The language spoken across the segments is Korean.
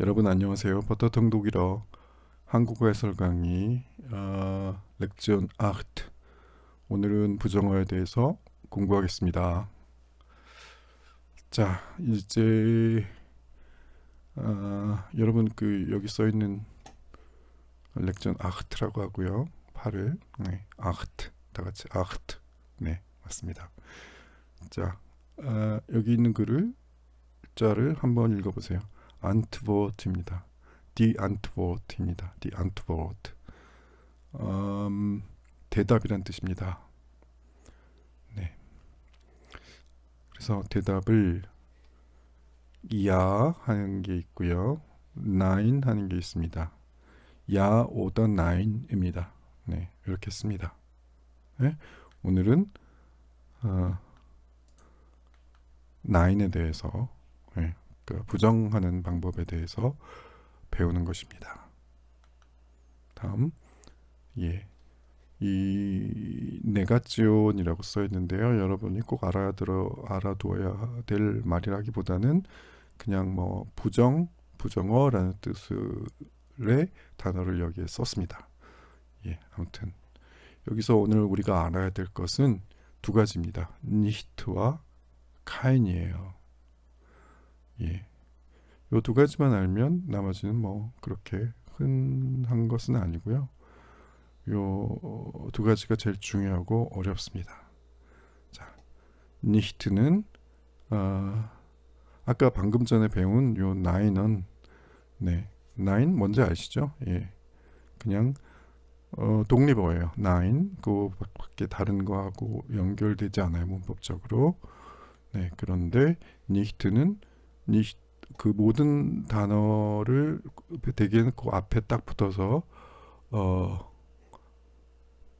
여러분 안녕하세요. 버터통 독일어 한국어 해설 강의 어, 렉션 8 오늘은 부정어에 대해서 공부하겠습니다. 자 이제 어, 여러분 그 여기 써 있는 렉션 8라고 하고요. 8을 네, 8 다같이 8 네, 맞습니다. 자 어, 여기 있는 글을 자를 한번 읽어보세요. Antwort입니다. Die Antwort입니다. Die Antwort. 음, 대답이란 뜻입니다. 네. 그래서 대답을 ja 하는 게 있고요. nein 하는 게 있습니다. ja oder nein입니다. 네, 이렇게 씁니다. 네? 오늘은 어, nine에 대해서 네, 그 부정하는 방법에 대해서 배우는 것입니다. 다음 예. 이 네가지온이라고 써 있는데요. 여러분이 꼭 알아들어 알아두어야 될 말이라기보다는 그냥 뭐 부정 부정어라는 뜻의 단어를 여기에 썼습니다. 예, 아무튼 여기서 오늘 우리가 알아야 될 것은 두 가지입니다. 니히트와 카인이에요. 예. 요 두 가지만 알면 나머지는 뭐 그렇게 흔한 것은 아니고요. 요 두 가지가 제일 중요하고 어렵습니다. 자, 니히트는 어, 아까 방금 전에 배운 요 나인은 네, 나인 뭔지 아시죠? 예, 그냥 어, 독립어예요. 나인 그 밖에 다른 거하고 연결되지 않아요 문법적으로. 네, 그런데 니히트는 그 모든 단어를 대개는 그 앞에 딱 붙어서 어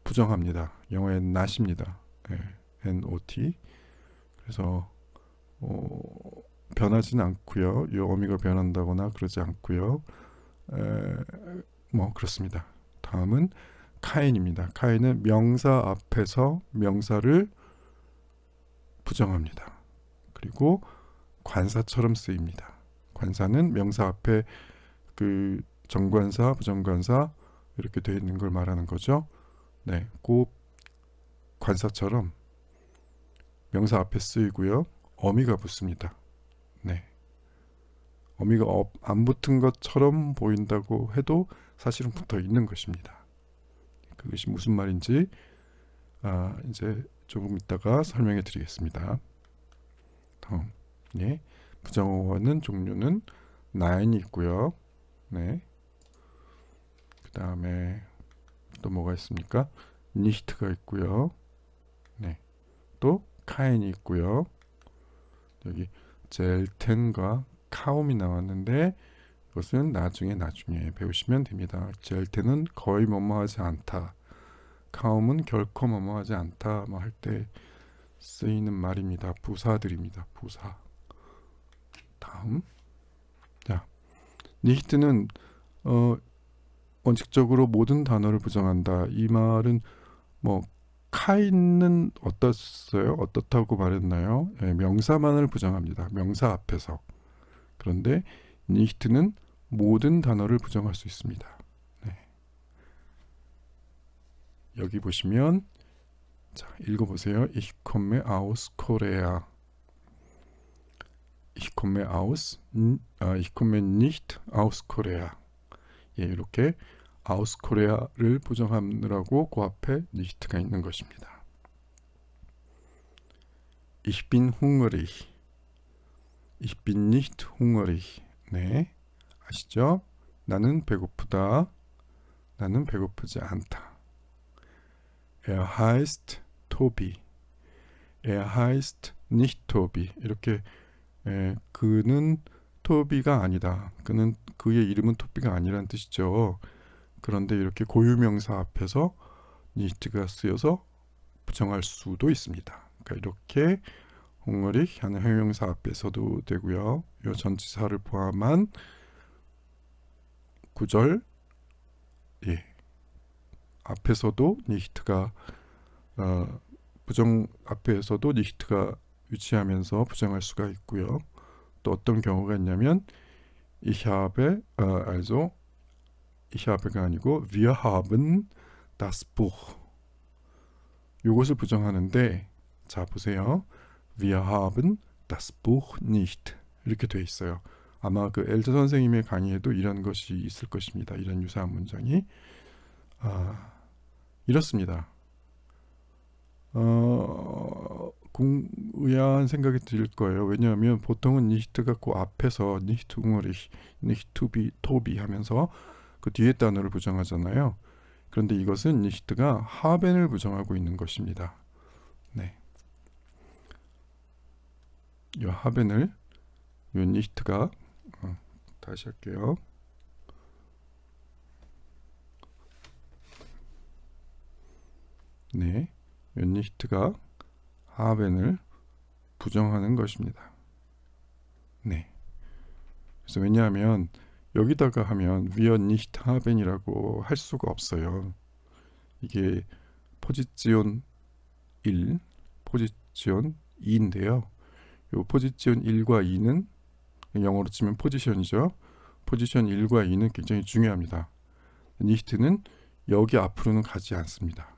부정합니다. 영어의 not입니다. 네, N-O-T. 그래서 어, 변하지는 않고요. 이 어미가 변한다거나 그러지 않고요. 에, 뭐 그렇습니다. 다음은 카인입니다. 카인은 명사 앞에서 명사를 부정합니다. 그리고 관사처럼 쓰입니다. 관사는 명사 앞에 그 정관사, 부정관사 이렇게 되어 있는 걸 말하는 거죠. 네, 그 관사처럼 명사 앞에 쓰이고요. 어미가 붙습니다. 네. 어미가 안 붙은 것처럼 보인다고 해도 사실은 붙어 있는 것입니다. 그것이 무슨 말인지 아, 이제 조금 있다가 설명해 드리겠습니다. 다음, 예. 부정어는 종류는 나인이 있고요. 네. 그 다음에 또 뭐가 있습니까? 니히트가 있고요. 네. 또 카인이 있고요. 여기 젤텐과 카움이 나왔는데 이것은 나중에 나중에 배우시면 됩니다. 젤텐은 거의 뭐뭐하지 않다. 카움은 결코 뭐뭐하지 않다. 뭐 할 때 쓰이는 말입니다. 부사들입니다. 부사. 다음. 자, 니히트는 어, 원칙적으로 모든 단어를 부정한다. 이 말은 뭐 카인은 어떻어요? 어떻다고 말했나요? 예, 명사만을 부정합니다. 명사 앞에서. 그런데 니히트는 모든 단어를 부정할 수 있습니다. 네. 여기 보시면 자, 읽어보세요. Komme aus Korea. Ich komme aus, 아, ich komme nicht aus Korea. 예, 이렇게 aus Korea를 부정하느라고 그 앞에 nicht가 있는 것입니다. Ich bin hungrig. Ich bin nicht hungrig. 네, 아시죠? 나는 배고프다. 나는 배고프지 않다. Er heißt Tobi. Er heißt nicht Tobi. 이렇게 예, 그는 토비가 아니다. 그는 그의 이름은 토비가 아니란 뜻이죠. 그런데 이렇게 고유명사 앞에서 니트가 쓰여서 부정할 수도 있습니다. 그러니까 이렇게 홍어리 하는 형용사 앞에서도 되고요. 이 전치사를 포함한 구절 예. 앞에서도 니히트가 어, 부정 앞에서도 니히트가 유치하면서 부정할 수가 있고요. 또 어떤 경우가 있냐면 ich habe äh, also ich habe가 아니고 wir haben das Buch 요것을 부정하는데 자 보세요. Wir haben das Buch nicht 이렇게 돼 있어요. 아마 그 엘저 선생님의 강의에도 이런 것이 있을 것입니다. 이런 유사한 문장이 아, 이렇습니다. 어, 공, 의아한 생각이 들 거예요. 왜냐하면 보통은 nicht가 그 앞에서 to be, to be 하면서 그 뒤에 단어를 부정하잖아요. 그런데 이것은 nicht가 haben을 부정하고 있는 것입니다. 네. 이 haben을 이 nicht가 어, 다시 할게요. 네, 이 nicht가 haben을 부정하는 것입니다. 네. 그래서 왜냐하면 여기다가 하면 nicht haben이라고 할 수가 없어요. 이게 포지지온 1, 포지지온 2인데요. 요 포지지온 1과 2는 영어로 치면 포지션이죠. 포지션 1과 2는 굉장히 중요합니다. nicht는 여기 앞으로는 가지 않습니다.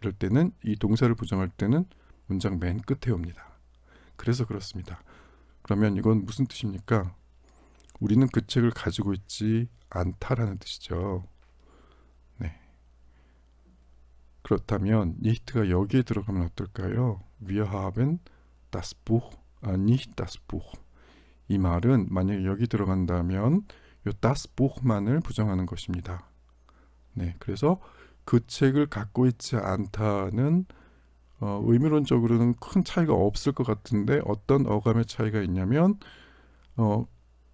이럴 때는 이 동사를 부정할 때는 문장 맨 끝에 옵니다. 그래서 그렇습니다. 그러면 이건 무슨 뜻입니까? 우리는 그 책을 가지고 있지 않다라는 뜻이죠. 네. 그렇다면 nicht가 여기에 들어가면 어떨까요? Wir haben das Buch, 아, nicht das Buch. 이 말은 만약에 여기 들어간다면 요 das Buch만을 부정하는 것입니다. 네, 그래서 그 책을 갖고 있지 않다는 어, 의미론적으로는 큰 차이가 없을 것 같은데 어떤 어감의 차이가 있냐면 어,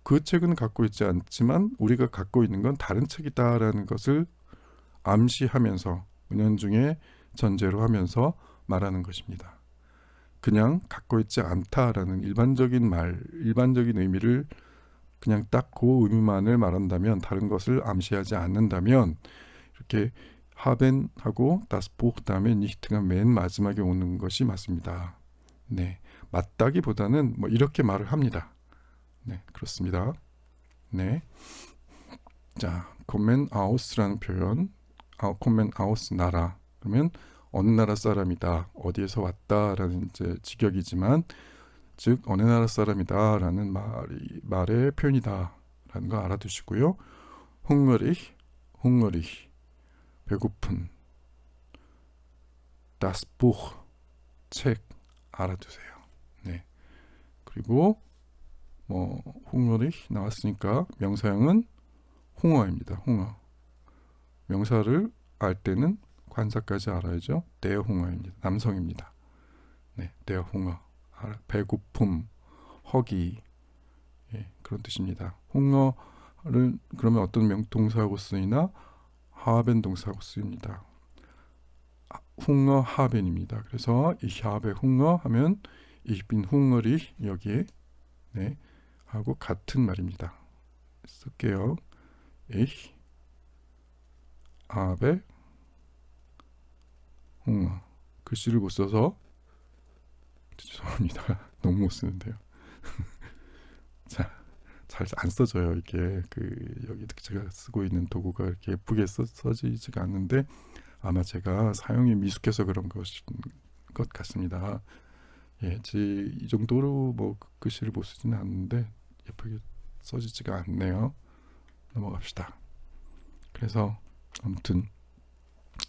그 책은 갖고 있지 않지만 우리가 갖고 있는 건 다른 책이다라는 것을 암시하면서 은연중에 전제로 하면서 말하는 것입니다. 그냥 갖고 있지 않다라는 일반적인 말, 일반적인 의미를 그냥 딱 그 의미만을 말한다면 다른 것을 암시하지 않는다면 이렇게 하벤하고 다스포 다음에 니히트가 맨 마지막에 오는 것이 맞습니다. 네, 맞다기보다는 뭐 이렇게 말을 합니다. 네, 그렇습니다. 네, 자, 콤멘 아우스라는 표현, 아, 콤멘 아우스 나라 그러면 어느 나라 사람이다, 어디에서 왔다라는 이제 직역이지만 즉 어느 나라 사람이다라는 말이 말의 표현이다라는 거 알아두시고요. 헝거리, 헝거리 배고픈 das Buch 책 알아두세요. 네. 그리고 뭐 홍어리 나왔으니까 명사형은 홍어입니다. 홍어. 명사를 알 때는 관사까지 알아야죠. 대홍어입니다. 남성입니다. 네, 대홍어. 배고픔, 허기 예, 그런 뜻입니다. 홍어를 그러면 어떤 명동사하고 쓰이나 하벤 동사하고 쓰입니다. 웅어 하벤입니다. 그래서 ich habe Hunger 하면 bin hungrig 여기에 네 하고 같은 말입니다. 쓸게요. ich Hunger 글씨를 못 써서 죄송합니다. 너무 못 쓰는데요. 자, 잘안 써져요. 이게 그 여기 제가 쓰고 있는 도구가 이렇게 예쁘게 써, 써지지가 않는데 아마 제가 사용이 미숙해서 그런 것인 것 같습니다. 예, 이 정도로 뭐 글씨를 못 쓰지는 않는데 예쁘게 써지지가 않네요. 넘어갑시다. 그래서 아무튼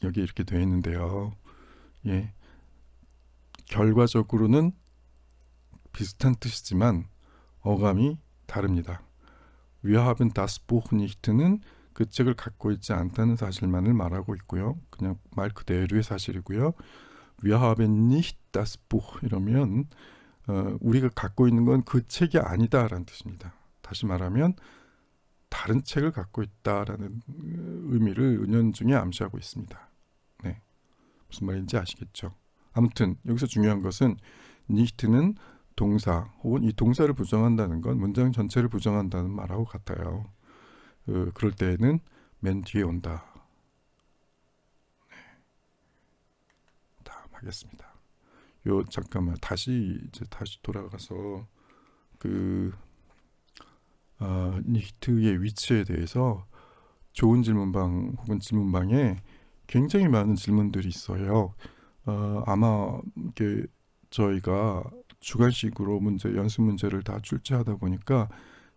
여기 이렇게 되어 있는데요. 예, 결과적으로는 비슷한 뜻이지만 어감이 다릅니다. Wir haben das Buch nicht는 그 책을 갖고 있지 않다는 사실만을 말하고 있고요. 그냥 말 그대로의 사실이고요. Wir haben nicht das Buch 이러면 어, 우리가 갖고 있는 건 그 책이 아니다라는 뜻입니다. 다시 말하면 다른 책을 갖고 있다라는 의미를 은연중에 암시하고 있습니다. 네, 무슨 말인지 아시겠죠? 아무튼 여기서 중요한 것은 nicht는 동사 혹은 이 동사를 부정한다는 건 문장 전체를 부정한다는 말하고 같아요. 그, 그럴 때에는 맨 뒤에 온다. 네. 다음 하겠습니다. 요 잠깐만 다시 이제 다시 돌아가서 그 어, 니트의 위치에 대해서 좋은 질문방 혹은 질문방에 굉장히 많은 질문들이 있어요. 어, 아마 이게 저희가 주관식으로 문제 연습 문제를 다 출제하다 보니까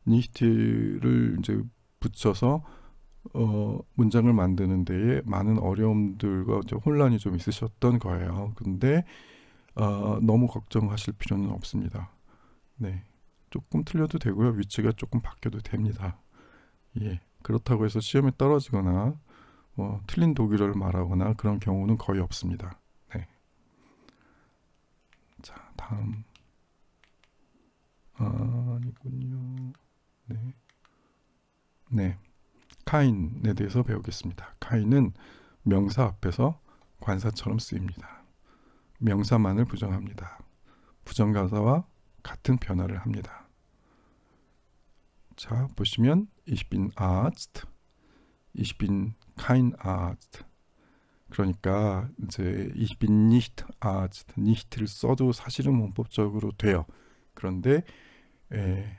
니트를 이제 붙여서 어, 문장을 만드는 데에 많은 어려움들과 혼란이 좀 있으셨던 거예요. 근데 어, 너무 걱정하실 필요는 없습니다. 네. 조금 틀려도 되고요. 위치가 조금 바뀌어도 됩니다. 예. 그렇다고 해서 시험에 떨어지거나 뭐 틀린 독일어를 말하거나 그런 경우는 거의 없습니다. 네. 자, 다음. 아, 아니군요. 네. 네. 카인에 대해서 배우겠습니다. 카인은 명사 앞에서 관사처럼 쓰입니다. 명사만을 부정합니다. 부정관사와 같은 변화를 합니다. 자, 보시면 ich bin Arzt, ich bin kein Arzt. 그러니까 이제 ich bin nicht Arzt, nicht를 써도 사실은 문법적으로 돼요. 그런데 에,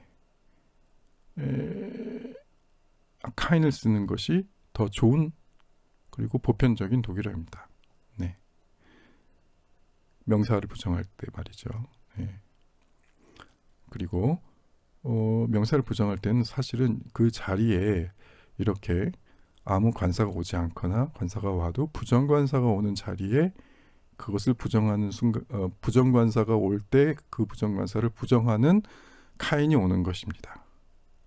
에, 카인을 쓰는 것이 더 좋은 그리고 보편적인 독일어입니다. 네. 명사를 부정할 때 말이죠. 네. 그리고 어, 명사를 부정할 때는 사실은 그 자리에 이렇게 아무 관사가 오지 않거나 관사가 와도 부정관사가 오는 자리에 그것을 부정하는 순간 어, 부정관사가 올 때 그 부정관사를 부정하는 카인이 오는 것입니다.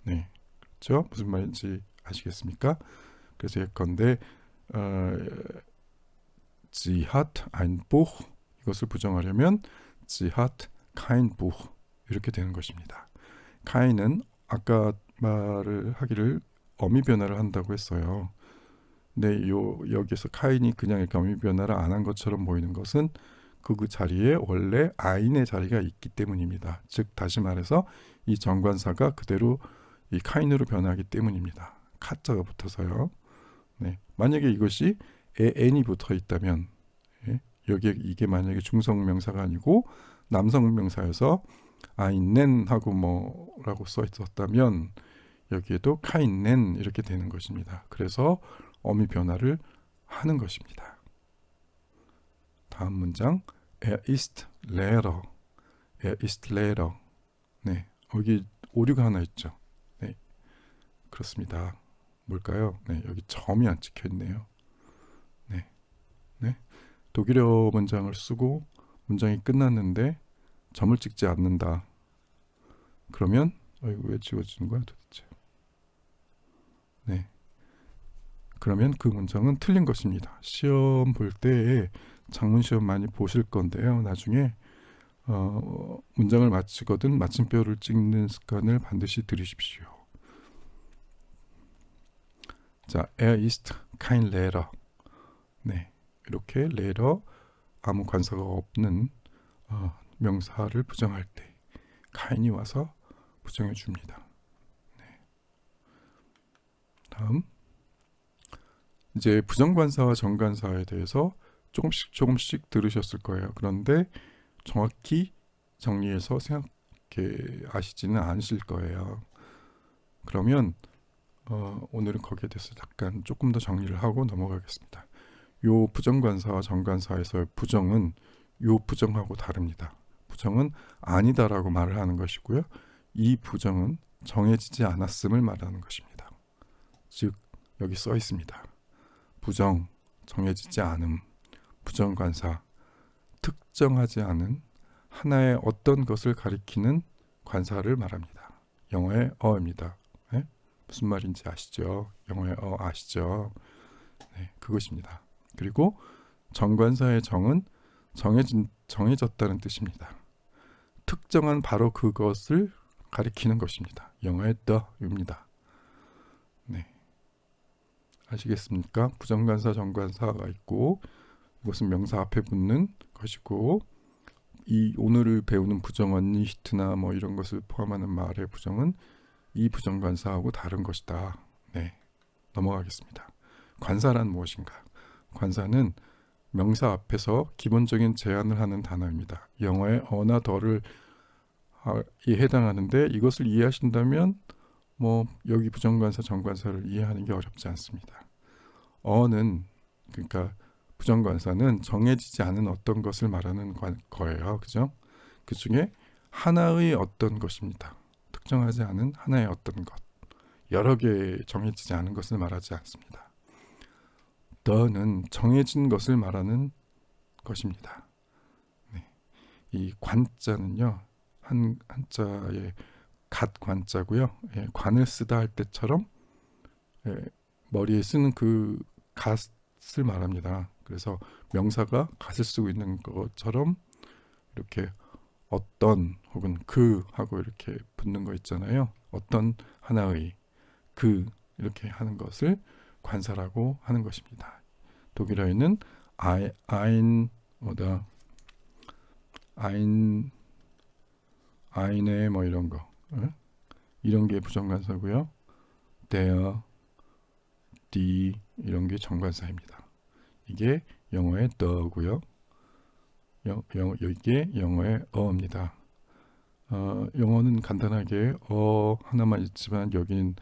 네, 그렇죠? 무슨 말인지 아시겠습니까? 그래서 예컨대 어, ein Buch 이것을 부정하려면 kein Buch 이렇게 되는 것입니다. 카인은 아까 말을 하기를 어미 변화를 한다고 했어요. 근데 요 여기서 카인이 그냥 이렇게 어미 변화를 안 한 것처럼 보이는 것은 그, 그 자리에 원래 아인의 자리가 있기 때문입니다. 즉 다시 말해서 이 정관사가 그대로 이 카인으로 변하기 때문입니다. 카자가 붙어서요. 네. 만약에 이것이 에 n이 붙어 있다면 예? 여기에 이게 만약에 중성 명사가 아니고 남성 명사여서 아인넨 하고 뭐라고 써 있었다면 여기에도 카인넨 이렇게 되는 것입니다. 그래서 어미 변화를 하는 것입니다. 다음 문장 Er ist Lehrer. Er ist Lehrer. 네, 여기 오류가 하나 있죠. 네, 그렇습니다. 뭘까요? 네, 여기 점이 안 찍혀 있네요. 네, 네, 독일어 문장을 쓰고 문장이 끝났는데 점을 찍지 않는다. 그러면 어, 이거 왜 지워지는 거야 도대체? 네. 그러면 그 문장은 틀린 것입니다. 시험 볼 때 장문 시험 많이 보실 건데요. 나중에 어, 문장을 마치거든 마침표를 찍는 습관을 반드시 들이십시오. 자, er ist kein Lehrer. 네, 이렇게 Lehrer 아무 관사가 없는 어, 명사를 부정할 때 카인이 와서 부정해 줍니다. 네. 다음 이제 부정관사와 정관사에 대해서 조금씩 조금씩 들으셨을 거예요. 그런데 정확히 정리해서 생각해 아시지는 않으실 거예요. 그러면 어, 오늘은 거기에 대해서 잠깐 조금 더 정리를 하고 넘어가겠습니다. 요 부정관사와 정관사에서의 부정은 요 부정하고 다릅니다. 부정은 아니다라고 말을 하는 것이고요. 이 부정은 정해지지 않았음을 말하는 것입니다. 즉 여기 써 있습니다. 부정, 정해지지 않음, 부정관사, 특정하지 않은 하나의 어떤 것을 가리키는 관사를 말합니다. 영어의 어입니다. 네? 무슨 말인지 아시죠? 영어의 어 아시죠? 네, 그것입니다. 그리고 정관사의 정은 정해진 정해졌다는 뜻입니다. 특정한 바로 그것을 가리키는 것입니다. 영어의 the입니다. 네. 아시겠습니까? 부정관사, 정관사가 있고 이것은 명사 앞에 붙는 것이고 이 오늘을 배우는 부정은 니히트나 뭐 이런 것을 포함하는 말의 부정은 이 부정 관사하고 다른 것이다. 네. 넘어가겠습니다. 관사란 무엇인가? 관사는 명사 앞에서 기본적인 제한을 하는 단어입니다. 영어의 어나 더를 에 해당하는데 이것을 이해하신다면 뭐 여기 부정관사 정관사를 이해하는 게 어렵지 않습니다. 어는 그러니까 부정관사는 정해지지 않은 어떤 것을 말하는 관- 거예요. 그죠? 그 중에 하나의 어떤 것입니다. 특정하지 않은 하나의 어떤 것. 여러 개 정해지지 않은 것을 말하지 않습니다. 더는 정해진 것을 말하는 것입니다. 네. 이 관자는요. 한 한자의 갓 관자고요. 예, 관을 쓰다 할 때처럼 예, 머리에 쓰는 그 갓을 말합니다. 그래서 명사가 갓을 쓰고 있는 것처럼 이렇게 어떤 혹은 그 하고 이렇게 붙는 거 있잖아요. 어떤 하나의 그 이렇게 하는 것을 관사라고 하는 것입니다. 독일어에는 I, ein 뭐다 ein eine 뭐 이런 거 응? 이런 게 부정관사고요. der, die 이런 게 정관사입니다. 이게 영어의 the고요. 영, 영, 이게 영어의 어입니다. 어, 영어는 간단하게 어 하나만 있지만 여기는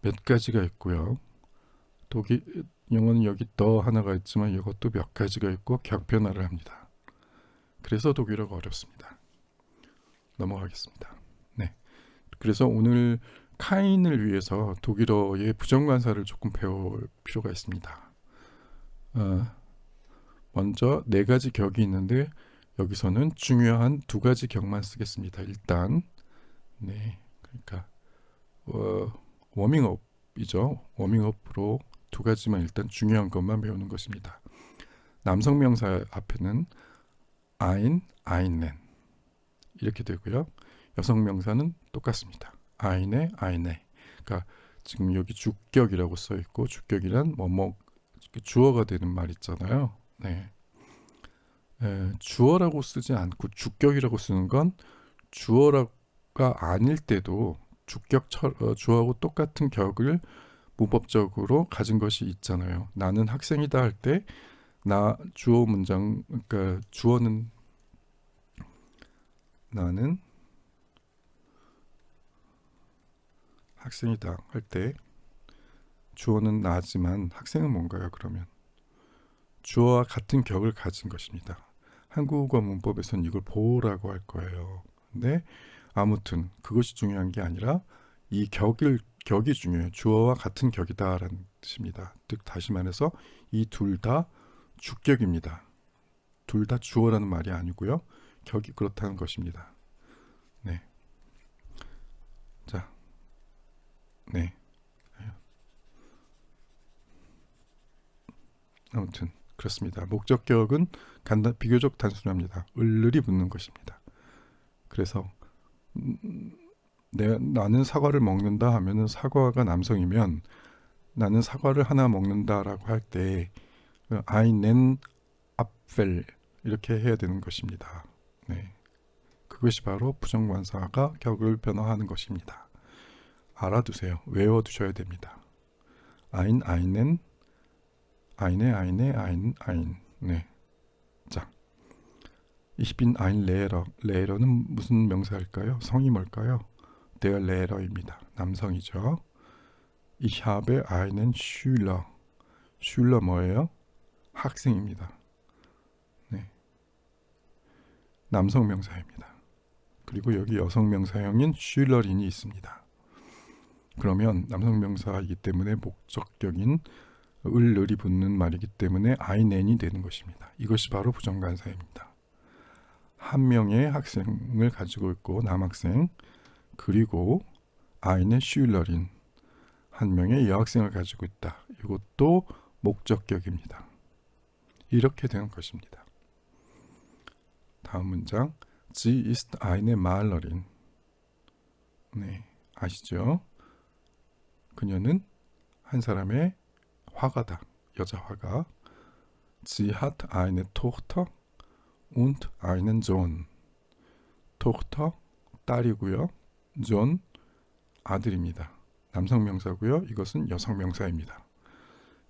몇 가지가 있고요. 독일 영어는 여기 더 하나가 있지만 이것도 몇 가지가 있고 격변화를 합니다. 그래서 독일어가 어렵습니다. 넘어가겠습니다. 네. 그래서 오늘 카인을 위해서 독일어의 부정관사를 조금 배울 필요가 있습니다. 어, 먼저 네 가지 격이 있는데 여기서는 중요한 두 가지 격만 쓰겠습니다. 일단 네, 그러니까 어, 워밍업이죠. 워밍업으로 두 가지만 일단 중요한 것만 배우는 것입니다. 남성 명사 앞에는 ein, einen 이렇게 되고요. 여성 명사는 똑같습니다. eine, eine. 그러니까 지금 여기 주격이라고 써 있고 주격이란 뭐뭐 주어가 되는 말 있잖아요. 네. 에, 주어라고 쓰지 않고 주격이라고 쓰는 건 주어가 아닐 때도 주격 어, 주어하고 똑같은 격을 문법적으로 가진 것이 있잖아요. 나는 학생이다 할 때 나 주어 문장 그러니까 주어는 나는 학생이다 할 때 주어는 나지만 학생은 뭔가요? 그러면 주어와 같은 격을 가진 것입니다. 한국어 문법에서는 이걸 보호라고 할 거예요. 근데 아무튼 그것이 중요한 게 아니라 이 격을 격이 중요해요. 주어와 같은 격이다라는 뜻입니다. 즉 다시 말해서 이 둘 다 주격입니다. 둘 다 주어라는 말이 아니고요. 격이 그렇다는 것입니다. 네. 자. 네. 아무튼 그렇습니다. 목적격은 간단 비교적 단순합니다. 을을이 붙는 것입니다. 그래서 음, 내 나는 사과를 먹는다 하면은 사과가 남성이면 나는 사과를 하나 먹는다라고 할때 아이넨 앞펠 이렇게 해야 되는 것입니다. 네. 그것이 바로 부정관사가 격을 변화하는 것입니다. 알아두세요. 외워두셔야 됩니다. 아인 아인의 아인의 아인 아인 네. 자, ich bin ein Lehrer. Lehrer는 무슨 명사일까요? 성이 뭘까요? Der Lehrer입니다. 남성이죠. Habe einen Schüler. Schüler 뭐예요? 학생입니다. 네. 남성 명사입니다. 그리고 여기 여성 명사형인 슐러린이 있습니다. 그러면 남성 명사이기 때문에 목적격인 을 을이 붙는 말이기 때문에 아이넨이 되는 것입니다. 이것이 바로 부정관사입니다. 한 명의 학생을 가지고 있고 남학생 그리고 아이는 슐러린 한 명의 여학생을 가지고 있다. 이것도 목적격입니다. 이렇게 되는 것입니다. 다음 문장 Sie ist eine Malerin. 네, 아시죠? 그녀는 한 사람의 화가다. 여자 화가. Sie hat eine Tochter und einen Sohn. Tochter 딸이고요. Sohn 아들입니다. 남성 명사고요. 이것은 여성 명사입니다.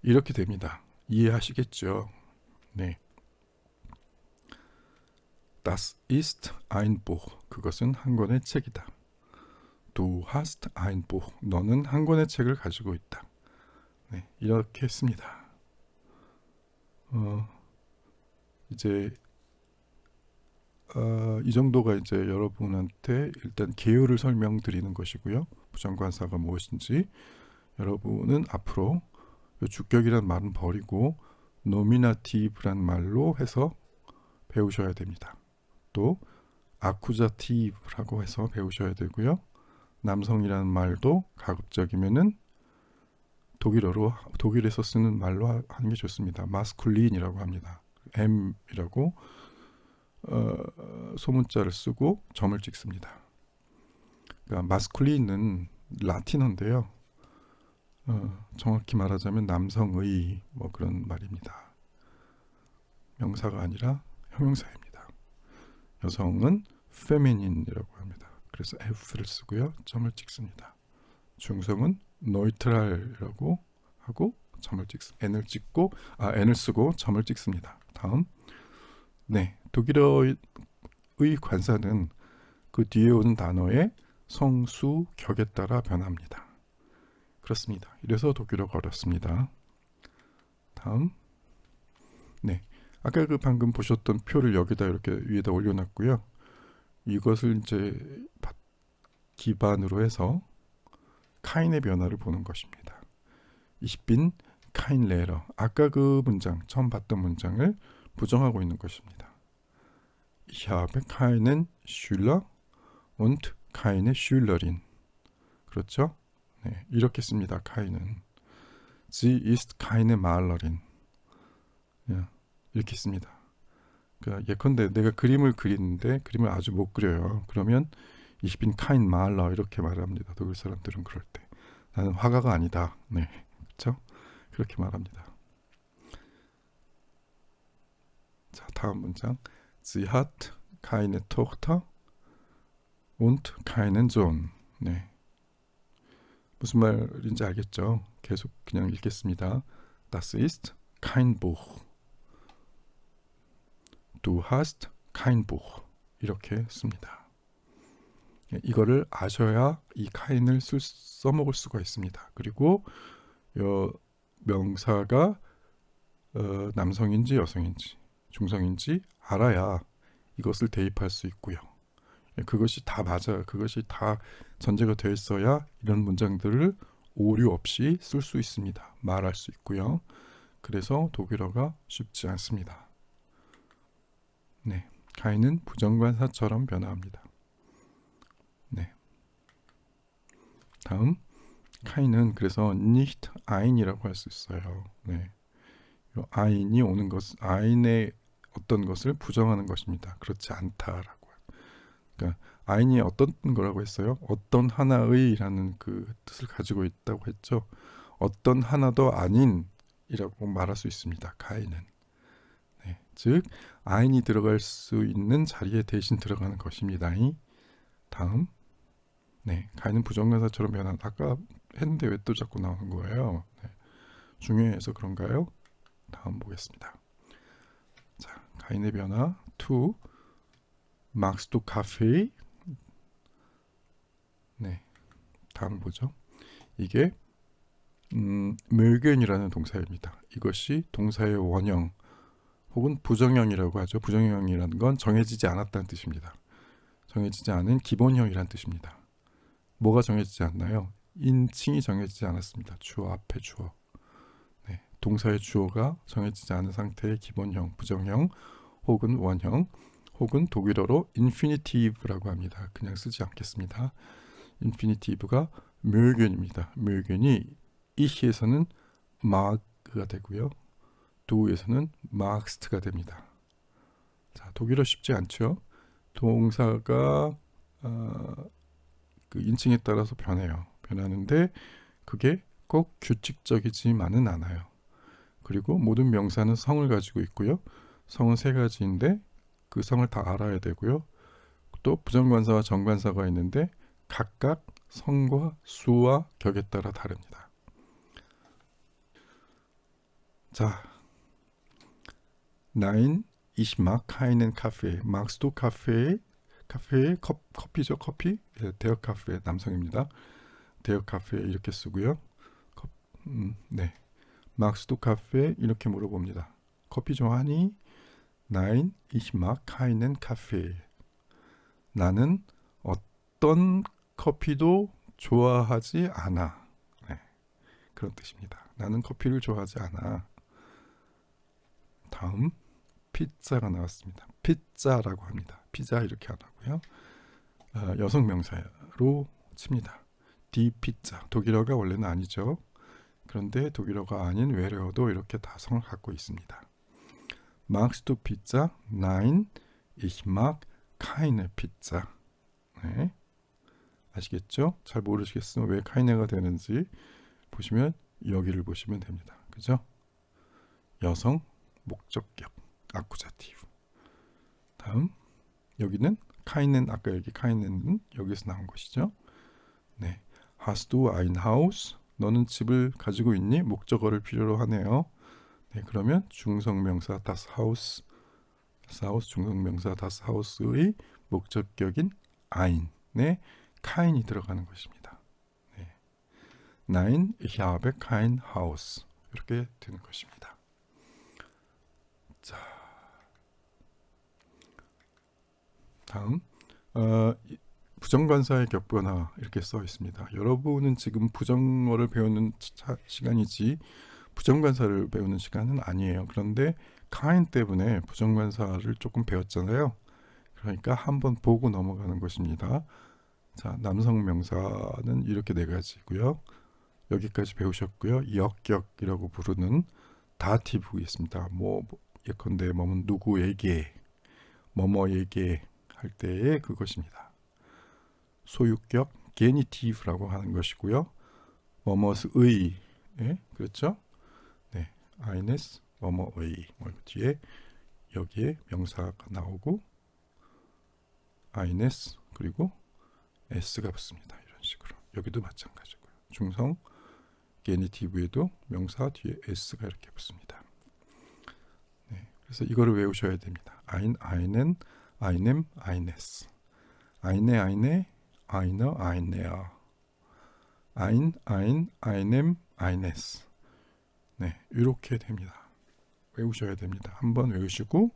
이렇게 됩니다. 이해하시겠죠? 네. Das ist ein Buch. 그것은 한 권의 책이다. Du hast ein Buch. 너는 한 권의 책을 가지고 있다. 네, 이렇게 했습니다. 어, 이제 어, 이 정도가 이제 여러분한테 일단 개요를 설명드리는 것이고요. 부정관사가 무엇인지 여러분은 앞으로 요 주격이란 말은 버리고 노미나티브란 말로 해서 배우셔야 됩니다. 또 아쿠자티브라고 해서 배우셔야 되고요. 남성이라는 말도 가급적이면은 독일어로 독일에서 쓰는 말로 하- 하는 게 좋습니다. 마스쿨린이라고 합니다. M이라고 어, 소문자를 쓰고 점을 찍습니다. 그러니까 마스쿨린은 라틴어인데요. 어, 정확히 말하자면 남성의 뭐 그런 말입니다. 명사가 아니라 형용사입니다. 여성은 페미닌이라고 합니다. 그래서 F를 쓰고요. 점을 찍습니다. 중성은 노이트랄이라고 하고 점을 찍습니다. N을 찍고 아 N을 쓰고 점을 찍습니다. 다음 네 독일어의 관사는 그 뒤에 오는 단어의 성수 격에 따라 변합니다. 그렇습니다. 이래서 독일어가 어렵습니다. 다음 네 아까 그 방금 보셨던 표를 여기다 이렇게 위에다 올려놨고요. 이것을 이제 바- 기반으로 해서 카인의 변화를 보는 것입니다. Ich bin kein Lehrer. 아까 그 문장, 처음 봤던 문장을 부정하고 있는 것입니다. Ich habe keinen und keine Schülerin. 그렇죠? 네, 이렇게 씁니다. 카인은. Sie ist keine Malerin. 예, 이렇게 씁니다. 그러니까 예컨대 내가 그림을 그리는데 그림을 아주 못 그려요. 그러면 Ich bin kein Maler 이렇게 말합니다. 독일 사람들은 그럴 때 나는 화가가 아니다. 네, 그렇죠? 그렇게 말합니다. 자, 다음 문장. Sie hat keine Tochter und keinen Sohn. 네. 무슨 말인지 알겠죠? 계속 그냥 읽겠습니다. Das ist kein Buch. Du hast kein Buch. 이렇게 씁니다. 예, 이거를 아셔야 이 카인을 쓸, 써먹을 수가 있습니다. 그리고 요 명사가 어, 남성인지 여성인지 중성인지 알아야 이것을 대입할 수 있고요. 예, 그것이 다 맞아요. 그것이 다 전제가 되어 있어야 이런 문장들을 오류 없이 쓸 수 있습니다. 말할 수 있고요. 그래서 독일어가 쉽지 않습니다. 네, 가인은 부정관사처럼 변화합니다. 네. 다음 카인은 그래서 nicht ein이라고 할 수 있어요. 네. 요 ein이 오는 것, ein의 어떤 것을 부정하는 것입니다. 그렇지 않다라고. 그러니까 ein이 어떤 거라고 했어요? 어떤 하나의라는 그 뜻을 가지고 있다고 했죠. 어떤 하나도 아닌이라고 말할 수 있습니다. 카인은. 네. 즉 ein이 들어갈 수 있는 자리에 대신 들어가는 것입니다. 이 다음 네, 가인은 부정관사처럼 변한 아까 했는데 왜 또 자꾸 나오는 거예요? 네, 중요해서 그런가요? 다음 보겠습니다. 자, 가인의 변화 2 magst du Kaffee? 네, 다음 보죠. 이게 음, mögen이라는 동사입니다. 이것이 동사의 원형 혹은 부정형이라고 하죠. 부정형이라는 건 정해지지 않았다는 뜻입니다. 정해지지 않은 기본형이란 뜻입니다. 뭐가 정해지지 않나요? 인칭이 정해지지 않았습니다. 주어 앞에 주어. 네, 동사의 주어가 정해지지 않은 상태의 기본형, 부정형, 혹은 원형, 혹은 독일어로 인피니티브라고 합니다. 그냥 쓰지 않겠습니다. 인피니티브가 묘견입니다. 묘견이 이히에서는 마그가 되고요. 두에서는 막스트가 됩니다. 자, 독일어 쉽지 않죠? 동사가 어, 그 인칭에 따라서 변해요. 변하는데 그게 꼭 규칙적이지만은 않아요. 그리고 모든 명사는 성을 가지고 있고요. 성은 세 가지인데 그 성을 다 알아야 되고요. 또 부정관사와 정관사가 있는데 각각 성과 수와 격에 따라 다릅니다. 자, Nein, ich mag keinen Kaffee. Magst du Kaffee? 카페 컵, 커피죠 커피? 예, 대여 카페 남성입니다. 대여 카페 이렇게 쓰고요. 컵, 음, 네. 막스도 카페 이렇게 물어봅니다. 커피 좋아하니? ich mag keinen Kaffee 나는 어떤 커피도 좋아하지 않아. 네, 그런 뜻입니다. 나는 커피를 좋아하지 않아. 다음 피자가 나왔습니다. 피자라고 합니다. 피자 이렇게 안 하고요. 어, 여성 명사로 칩니다. 디 피자. 독일어가 원래는 아니죠. 그런데 독일어가 아닌 외래어도 이렇게 다성을 갖고 있습니다. Magst du Pizza? Nein. 네. 아시겠죠? 잘 모르시겠으면 왜 카이네가 되는지 보시면 여기를 보시면 됩니다. 그죠? 여성 목적격 아쿠자티브. 다음 여기는 카이넨 아까 여기 카이넨은 여기서 나온 것이죠. 네. Hast du ein Haus? 너는 집을 가지고 있니? 목적어를 필요로 하네요. 네, 그러면 중성명사 das Haus, das Haus 중성명사 das Haus의 목적격인 ein에 kain이 들어가는 것입니다. 네. Nein, ich habe kein Haus. 이렇게 되는 것입니다. 자, 다음 어, 이- 부정관사의 격변화 이렇게 써 있습니다. 여러분은 지금 부정어를 배우는 차- 시간이지 부정관사를 배우는 시간은 아니에요. 그런데 카인 때문에 부정관사를 조금 배웠잖아요. 그러니까 한번 보고 넘어가는 것입니다. 자, 남성 명사는 이렇게 네 가지고요. 여기까지 배우셨고요. 역격이라고 부르는 다티브가 있습니다. 뭐 뭐, 예컨대 뭐면 누구에게 뭐뭐에게 할 때의 그것입니다. 소유격 게니티브라고 하는 것이고요. 뭐뭐의 예? 그렇죠? 네, 아이네스 뭐뭐의 뭐 뒤에 여기에 명사가 나오고 아이네스 그리고 s가 붙습니다. 이런 식으로 여기도 마찬가지고요. 중성 게니티브에도 명사 뒤에 s가 이렇게 붙습니다. 네, 그래서 이거를 외우셔야 됩니다. einen, einem, eines. eine, eine, einer, einer. ein, ein, einem, eines. 네, 이렇게 됩니다. 외우셔야 됩니다. 한번 외우시고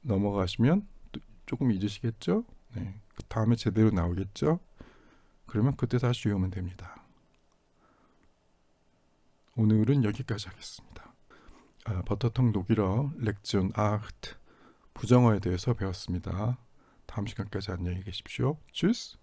넘어가시면 또 조금 잊으시겠죠? 네, 그 다음에 제대로 나오겠죠? 그러면 그때 다시 외우면 됩니다. 오늘은 여기까지 하겠습니다. 아, 버터통 독일어 렉션 아트 부정어에 대해서 배웠습니다. 다음 시간까지 안녕히 계십시오. 주스!